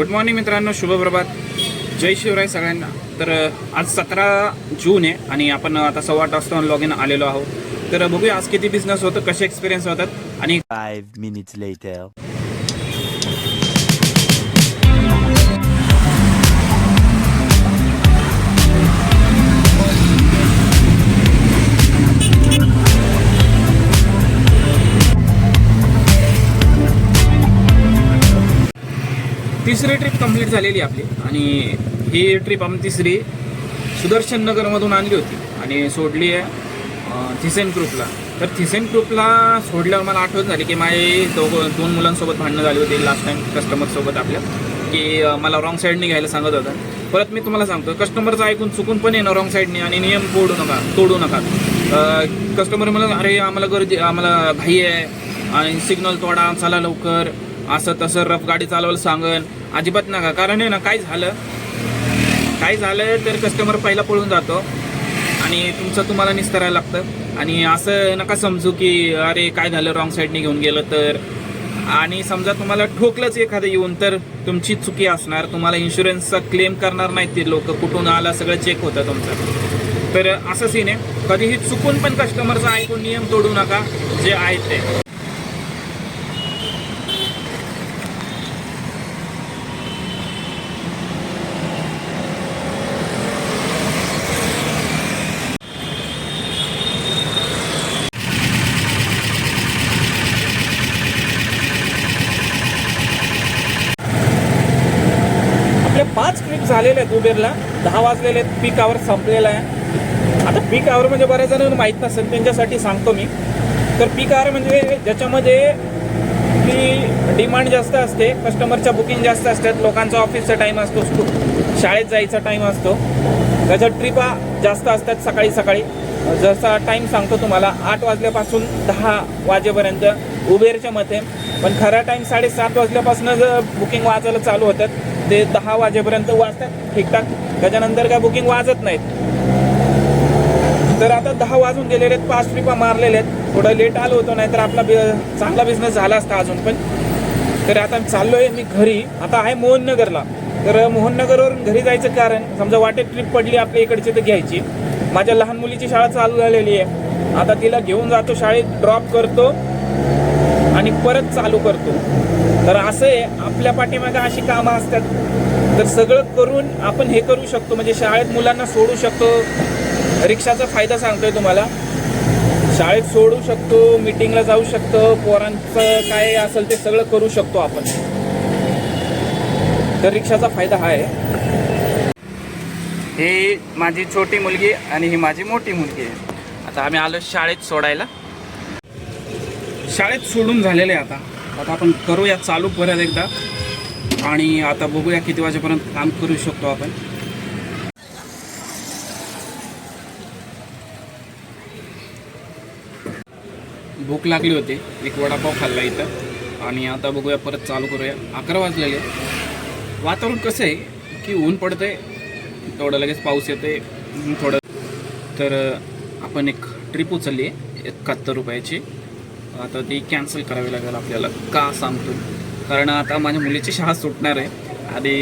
Good morning मित्रांनो. शुभप्रभात जय शिवराय सगळ्यांना. तर आज सतरा जून आहे आणि आपण आता सव्वा आठ वाजता लॉग इन आलेलो आहोत. तर बघूया आज किती बिझनेस होतं कसे एक्सपिरियन्स होतात आणि Five मिनिट्स लेटर तिसरी ट्रिप कंप्लीट झालेली आपली. आणि ही ट्रिप आम्ही तिसरी सुदर्शन नगरमधून आणली होती. आणि सोडली आहे थिसेन ग्रुपला. तर थिसेन ग्रुपला सोडल्यावर मला आठवण झाली की माझे दोघं दोन मुलांसोबत भांडणं झाली होती लास्ट टाइम कस्टमरसोबत आपल्या. की मला रॉंग साईडने घ्यायला सांगत होता. परत मी तुम्हाला सांगतो कस्टमरचं ऐकून चुकून पण येणं रॉंग साईडने आणि नियम तोडू नका तोडू नका. कस्टमर मला अरे आम्हाला गरजे आम्हाला घाई आहे आणि सिग्नल तोडा चला लवकर. असं तसं रफ गाडी चालवायला सांगन. अजिबात नका. कारण आहे ना काय झालं? काय झालं तर कस्टमर पहिला पळून जातो. आणि तुमचं तुम्हाला निस्तरायला लागतं. आणि असं नका समजू की अरे काय झालं? रॉंग साईडने घेऊन गेलं तर. आणि समजा तुम्हाला ठोकलंच एखादं येऊन तर तुमची चुकी असणार. तुम्हाला इन्शुरन्सचा क्लेम करणार नाहीत ते लोक. कुठून आला सगळं चेक होतं तुमचं. तर असं सीन आहे. कधीही चुकून पण कस्टमरचा ऐकून नियम तोडू नका. जे आहेत ते आपले आलेले आहेत उबेरला. दहा वाजलेले आहेत. पीक आवर संपलेला आहे. आता पीक आवर म्हणजे बऱ्याच जणांना माहीत नसेल त्यांच्यासाठी सांगतो मी. तर पीक आवर म्हणजे ज्याच्यामध्ये की डिमांड जास्त असते कस्टमरच्या बुकिंग जास्त असतात लोकांचा ऑफिसचा टाईम असतो स्कूल शाळेत जायचा टाईम असतो. त्याच्या ट्रिपा जास्त असतात सकाळी सकाळी. जसा टाईम सांगतो तुम्हाला आठ वाजल्यापासून दहा वाजेपर्यंत उबेरच्या मते. पण खरा टाईम साडेसात वाजल्यापासून जर बुकिंग वाजायला चालू होतात ते दहा वाजेपर्यंत वाजतात. ठीकठाक? त्याच्यानंतर काय बुकिंग वाजत नाहीत. तर आता दहा वाजून गेलेले आहेत पाच ट्रिपा मारलेले आहेत. थोडं लेट आलो होतो नाही तर आपला बि- चांगला बिझनेस झाला असता अजून पण. तर आता चाललोय मी घरी. आता आहे मोहननगरला. तर मोहननगरवरून घरी जायचं कारण समजा वाटेत ट्रिप पडली आपल्या इकडची तर घ्यायची. माझ्या लहान मुलीची शाळा चालू झालेली आहे. आता तिला घेऊन जातो शाळेत ड्रॉप करतो. आणि परत चालू करतो. तर असं आहे आपल्या पाठीमागे अशी कामं असतात. तर सगळं करून आपण हे करू शकतो. म्हणजे शाळेत मुलांना सोडू शकतो. रिक्षाचा फायदा सांगतोय तुम्हाला. शाळेत सोडू शकतो मीटिंगला जाऊ शकतो पोरांचं काय असेल ते सगळं करू शकतो आपण. तर रिक्षाचा फायदा हा आहे. ही माझी छोटी मुलगी आणि ही माझी मोठी मुलगी आहे. आता आम्ही आलो शाळेत सोडायला. शाळेत सोडून झालेले आहे आता. आता आपण करूया चालू परत एकदा. आणि आता बघूया किती वाजेपर्यंत काम करू शकतो आपण. भूक लागली होती. एक वडापाव खाल्ला इथं. आणि आता बघूया परत चालू करूया. अकरा वाजलेले. वातावरण कसं आहे? की ऊन पडतंय. तेवढं लगेच पाऊस येते थोडं. तर आपण एक ट्रिप उचलली आहे. एकाहत्तर रुपयाची. आता ती कॅन्सल करावी लागेल आपल्याला. का सांगतो? कारण आता माझ्या मुलीची शाळा सुटणार आहे. आणि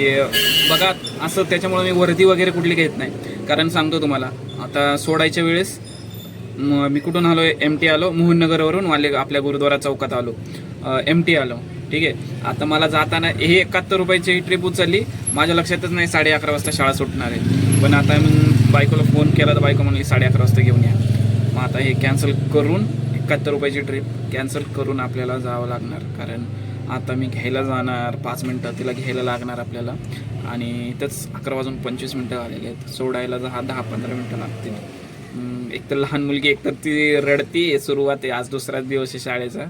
बघा असं त्याच्यामुळे मी वर्दी वगैरे कुठली घेत नाही. कारण सांगतो तुम्हाला आता सोडायच्या वेळेस मी कुठून आलो? एम टी आलो. मोहननगरवरून वाले आपल्या गुरुद्वारा चौकात आलो. एम टी आलो. ठीक आहे? आता मला जाताना हे एकाहत्तर रुपयाची ट्रिप उचलली. माझ्या लक्षातच नाही साडे अकरा वाजता शाळा सुटणार आहे. पण आता मी बायकोला फोन केला तर बायको म्हणली साडे अकरा वाजता घेऊन या. मग आता हे कॅन्सल करून एकाहत्तर रुपयाची ट्रिप कॅन्सल करून आपल्याला जावं लागणार. कारण आता मी घ्यायला जाणार पाच मिनटं तिला घ्यायला लागणार आपल्याला. आणि इथंच अकरा वाजून पंचवीस मिनटं आलेली आहेत. सोडायला जा दहा पंधरा मिनटं लागतील. एक तर लहान मुलगी एक तर ती रडती. सुरुवात आहे आज दुसराच दिवस आहे शाळेचा.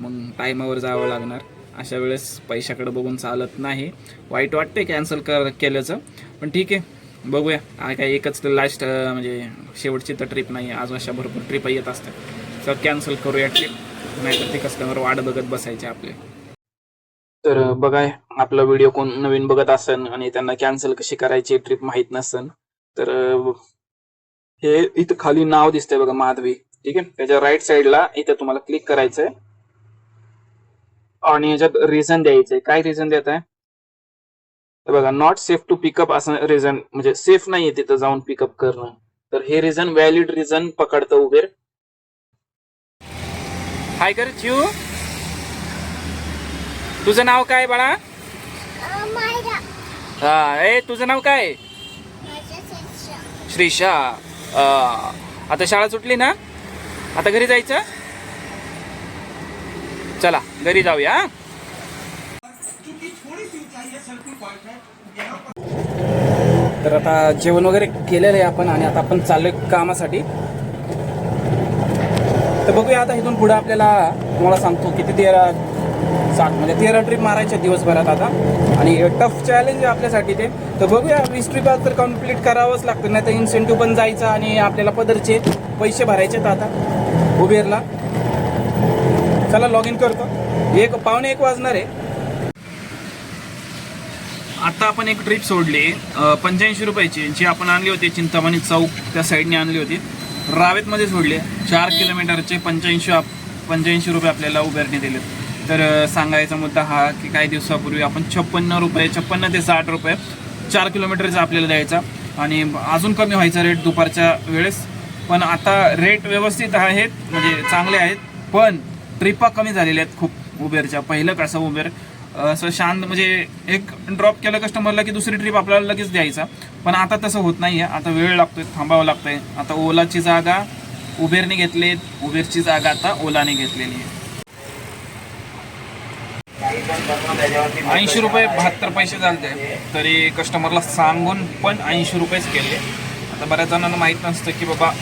मग टायमावर जावं लागणार. अशा वेळेस पैशाकडे बघून चालत नाही. वाईट वाटते कॅन्सल कर केल्याचं. पण ठीक आहे बघूया. काय एकच लास्ट म्हणजे शेवटची तर ट्रिप नाही. आज अशा भरपूर ट्रिप येत असतात. तर कॅन्सल करूया ट्रिप नाहीतर ते कस्टमर वाट बघत बसायचे आपले. तर बघाय आपला व्हिडिओ कोण नवीन बघत असन आणि त्यांना कॅन्सल कशी करायची ट्रिप माहीत नसन तर हे इथं खाली नाव दिसतंय बघा माधवी. ठीक आहे? त्याच्या राईट साईडला इथं तुम्हाला क्लिक करायचंय. आणि याच्यात रिझन द्यायचंय. काय रिझन देत आहे? बघा नॉट सेफ टू पिकअप असं रिझन म्हणजे सेफ नाहीये तिथं जाऊन पिकअप करणं. तर हे रिझन व्हॅलिड रिझन पकडतं उबेर हाय कर चिव तुझं नाव काय बाळा? हा ए तुझं नाव काय? अं, आता शाळा सुटली ना? आता घरी जायचं? चला घरी जाऊया? तर आता जेवण वगैरे केलेलं आहे आपण आणि आता आपण चाललोय कामासाठी. तर बघूया आता इथून पुढे आपल्याला तुम्हाला सांगतो किती तेरा सात म्हणजे तेरा ट्रिप मारायच्या दिवसभरात आता. आणि टफ चॅलेंज आहे आपल्यासाठी ते. तर बघूया वीस ट्रिप तर कंप्लीट करावंच लागतं. नाही तर इन्सेंटिव्ह पण जायचं आणि आपल्याला पदरचे पैसे भरायचे आहेत आता उबेरला. चला लॉग इन करतो. एक पावणे एक वाजणार आहे. आता आपण एक ट्रिप सोडली. पंच्याऐंशी रुपयाची जी आपण आणली होती चिंतामणी चौक त्या साईडने आणली होती. रावेतमध्ये सोडली चार किलोमीटरचे पंच्याऐंशी पंच्याऐंशी रुपये आपल्याला उबेरने दिले. तर सांगायचा मुद्दा हा की काही दिवसापूर्वी आपण छप्पन्न रुपये छप्पन्न ते साठ रुपये चार किलोमीटरचा आपल्याला द्यायचा. आणि अजून कमी व्हायचा रेट दुपारच्या वेळेस. पण आता रेट व्यवस्थित आहेत म्हणजे चांगले आहेत. पण ट्रिपा कमी झालेल्या आहेत खूप उबेरच्या. पहिलं कसं उबेर? असं शांत म्हणजे एक ड्रॉप केलं कस्टमरला की दुसरी ट्रिप आपल्याला लगेच द्यायचा. पण आता तसं होत नाही आहे आता वेळ लागतोय थांबावं लागतंय. आता ओलाची जागा उबेरने घेतली. उबेरची जागा आता ओलाने घेतलेली आहे. ऐंशी रुपये बहात्तर पैसे झालते. तरी कस्टमरला सांगून पण ऐंशी रुपयेच केले. आता बऱ्याच जणांना माहीत नसतं की बाबा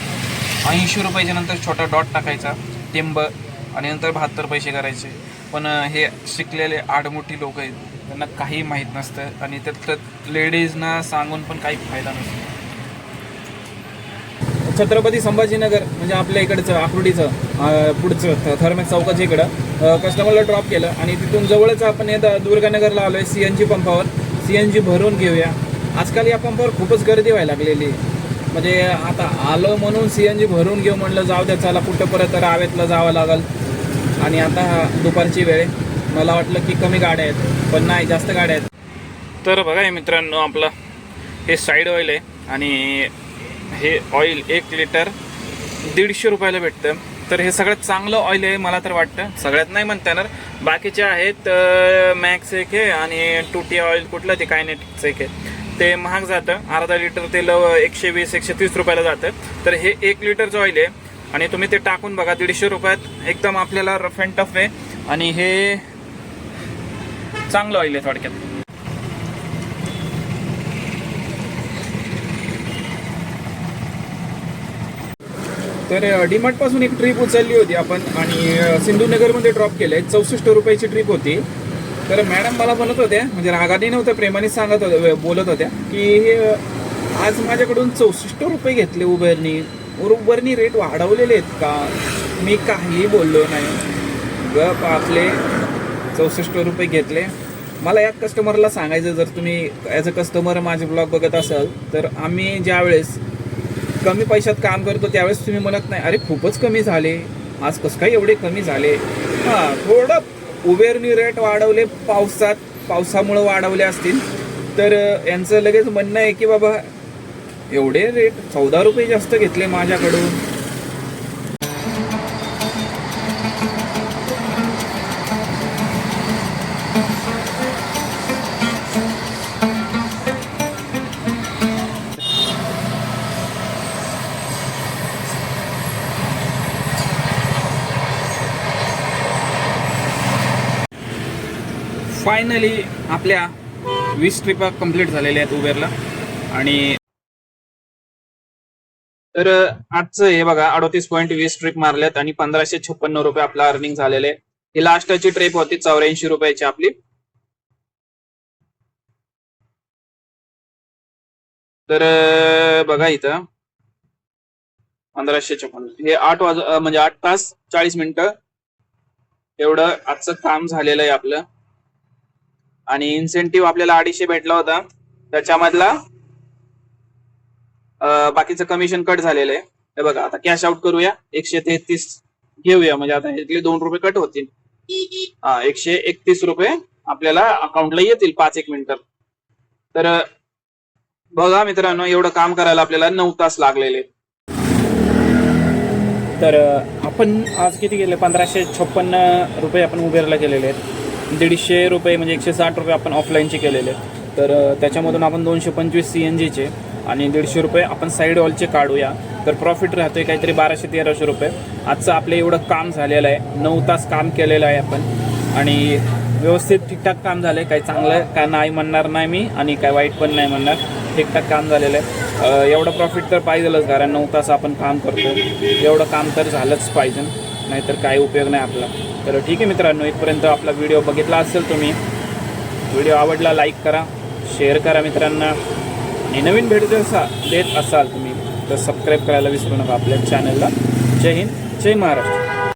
ऐंशी रुपयाच्या नंतर छोटा डॉट टाकायचा. टिंब आणि नंतर बहात्तर पैसे करायचे. पण हे शिकलेले आडमोठी लोक आहेत त्यांना काही माहीत नसतं आणि त्यात लेडीजना सांगून पण काही फायदा नसतो. छत्रपती संभाजीनगर म्हणजे आपल्या इकडचं आकुर्डीचं पुढचं थर्मेक चौकाच्या इकडं कस्टमरला ड्रॉप केलं आणि तिथून जवळच आपण हे दुर्गानगरला दुर्गानगरला आलोय सी एन जी पंपावर सी एन जी भरून घेऊया. आजकाल या पंपावर खूपच गर्दी व्हायला लागलेली आहे. म्हणजे आता आलं म्हणून सी एन जी भरून घेऊ म्हणलं जाऊ द्या चला कुठं परत रावेतला जावं लागेल. आणि आता दुपारची वेळ आहे. मला वाटलं की कमी गाड्या आहेत पण नाही जास्त गाड्या आहेत. तर बघा हे मित्रांनो आपलं हे साईड ऑइल आहे आणि हे ऑइल एक लिटर दीडशे रुपयाला भेटतं. तर हे सगळ्यात चांगलं ऑइल आहे मला तर वाटतं. सगळ्यात नाही म्हणता येणार. बाकीचे आहेत मॅक्स एक आहे आणि टुटी ऑइल कुठलं ते कायनेटिक्स एक आहे. ते महाग जातं. अर्धा लिटर तेल एकशे वीस एकशे तीस रुपयाला जातं. तर हे एक लिटरचं ऑइल आहे. आणि तुम्ही ते टाकून बघा दीडशे रुपयात एकदम आपल्याला रफ अँड टफ आहे. आणि हे चांगलं ऑइल आहे थोडक्यात. तर डीमार्टपासून एक ट्रिप उचलली होती आपण आणि अ, सिंधुनगरमध्ये ड्रॉप केलंय. चौसष्ट रुपयाची ट्रिप होती. तर मॅडम मला म्हणत होत्या म्हणजे रागाने नव्हत्या प्रेमाने सांगत होत्या बोलत होत्या की हे, आज माझ्याकडून चौसष्ट रुपये घेतले उबरनी बरोबरनी रेट वाढवलेले आहेत का? मी काही बोललो नाही. गप आपले चौसष्ट रुपये घेतले. मला या कस्टमरला सांगायचं जर तुम्ही ॲज अ कस्टमर माझे ब्लॉग बघत असाल तर आम्ही ज्यावेळेस कमी पैशात काम करतो त्यावेळेस तुम्ही म्हणत नाही अरे खूपच कमी झाले. आज कसं काय एवढे कमी झाले? हां थोडं उबेरनी रेट वाढवले पावसात पावसामुळं वाढवले असतील. तर यांचं लगेच म्हणणं आहे की बाबा एवढे रेट चौदा रुपये जास्त घेतले माझ्याकडून. फायनली आपल्या वीस ट्रिपा कंप्लीट झालेल्या आहेत उबेरला आणि तर आजचं हे बघा अडोतीस पॉईंट वीस ट्रिप मारल्यात आणि पंधराशे छप्पन्न रुपये आपला अर्निंग झालेले आहे. ही लास्टची ट्रिप होती चौऱ्याऐंशी रुपयाची आपली. तर बघा इथं. पंधराशे छप्पन्न. हे आठ वाज म्हणजे आठ तास चाळीस मिनिटं. एवढं आजचं काम झालेलं आहे आपलं. आणि इन्सेंटिव्ह आपल्याला अडीचशे भेटला होता. त्याच्यामधला बाकीचं कमिशन कट झालेलं आहे. हे बघा आता कॅश आउट करूया. एकशे तेहतीस घेऊया. म्हणजे आता इथले दोन रुपये कट होतील. हा एकशे एकतीस रुपये आपल्याला अकाउंटला येतील पाच एक मिनिट. तर बघा मित्रांनो एवढं काम करायला आपल्याला नऊ तास लागलेले. तर आपण आज किती गेले? पंधराशे छप्पन्न रुपये आपण उबेरला गेलेले आहेत. दीडशे रुपये म्हणजे एकशे साठ रुपये आपण ऑफलाईनचे केलेले आहेत. तर त्याच्यामधून आपण दोनशे पंचवीस सी एन जीचे आणि दीडशे रुपये आपण साईड वॉलचे काढूया. तर प्रॉफिट राहतोय काहीतरी बाराशे तेराशे रुपये. आजचं आपलं एवढं काम झालेलं आहे. नऊ तास काम केलेलं आहे आपण. आणि व्यवस्थित ठीकठाक काम झालं आहे काही चांगलं काय नाही म्हणणार नाही मी आणि काय वाईट पण नाही म्हणणार. ठीकठाक काम झालेलं आहे. एवढं प्रॉफिट तर पाहिजेलच कारण नऊ तास आपण काम करतो एवढं काम तर झालंच पाहिजे. नाहीतर काय उपयोग नाही आपला. तर ठीक आहे मित्रांनो इथपर्यंत आपला व्हिडिओ बघितला असेल तुम्ही. व्हिडिओ आवडला लाईक करा. शेअर करा मित्रांना. आणि नवीन भेट जर असा देत असाल तुम्ही तर सबस्क्राईब करायला विसरू नका आपल्या चॅनलला जय हिंद जय महाराष्ट्र.